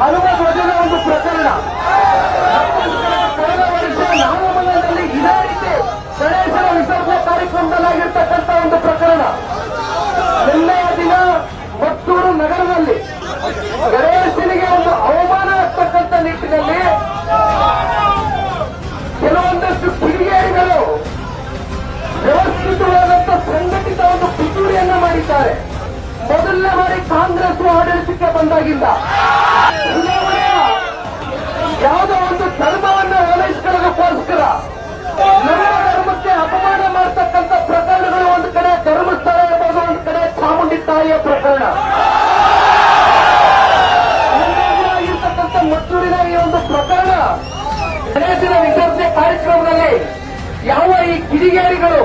ಹಲವು ಧ್ವಜದ ಒಂದು ಪ್ರಕರಣ. ಕಳೆದ ವರ್ಷ ನಾಮಮಲ್ಲದಲ್ಲಿ ಇದೇ ರೀತಿ ಗಣೇಶನ ವಿಸರ್ಜನೆ ಒಂದು ಪ್ರಕರಣ. ನಿನ್ನೆಯ ದಿನ ಮತ್ತೂರು ನಗರದಲ್ಲಿ ಗಣೇಶನಿಗೆ ಒಂದು ಅವಮಾನ ಆಗ್ತಕ್ಕಂಥ ನಿಟ್ಟಿನಲ್ಲಿ ಕೆಲವೊಂದಷ್ಟು ಕಿಡಿಗೇಡಿಗಳು ವ್ಯವಸ್ಥಿತವಾದಂಥ ಸಂಘಟಿತ ಒಂದು ಪಿತೂರಿಯನ್ನ ಮಾಡಿದ್ದಾರೆ. ಮೊದಲನೇ ಬಾರಿ ಕಾಂಗ್ರೆಸ್ ಆಡಳಿತಕ್ಕೆ ಬಂದಾಗಿಂದ ಯಾವುದೋ ಒಂದು ಧರ್ಮವನ್ನು ಓಲೈಸಿಕೊಳ್ಳೋದಕ್ಕೋಸ್ಕರ ನಮ್ಮ ಧರ್ಮಕ್ಕೆ ಅಪಮಾನ ಮಾಡ್ತಕ್ಕಂಥ ಪ್ರಕರಣಗಳು ಒಂದು ಕಡೆ ಧರ್ಮಸ್ಥಳ ಇರ್ಬೋದು ಒಂದು ಕಡೆ ಚಾಮುಂಡಿ ತಾಯಿಯ ಪ್ರಕರಣ. ಇರ್ತಕ್ಕಂಥ ಮತ್ತೂರಿನ ಈ ಒಂದು ಪ್ರಕರಣ. ಗಣೇಶನ ವಿಸರ್ಜನೆ ಕಾರ್ಯಕ್ರಮದಲ್ಲಿ ಯಾವ ಈ ಕಿಡಿಗೇರಿಗಳು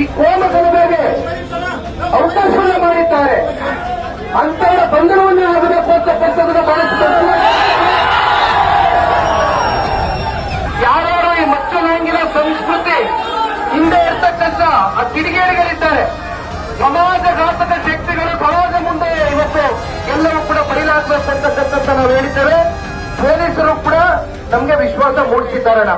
ಈ ಕೋಮಗಳ ಮೇಲೆ ಅವಕಾಶವನ್ನು ಮಾಡಿದ್ದಾರೆ. ಅಂತವರ ಕಿಡಿಗೇಡಿಗಳಿದ್ದಾರೆ ಸಮಾಜಘಾತಕ ಶಕ್ತಿಗಳು ಸಮಾಜ ಮುಂದೆ ಇವತ್ತು ಎಲ್ಲರೂ ಕೂಡ ಬಯಲಾಗಬೇಕು ಅಂತಕ್ಕಂಥ ನಾವು ಹೇಳಿದ್ದೇವೆ. ಪೊಲೀಸರು ಕೂಡ ನಮಗೆ ವಿಶ್ವಾಸ ಮೂಡಿಸಿದ್ದಾರಣ